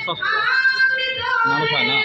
sauce মানুষ হয় না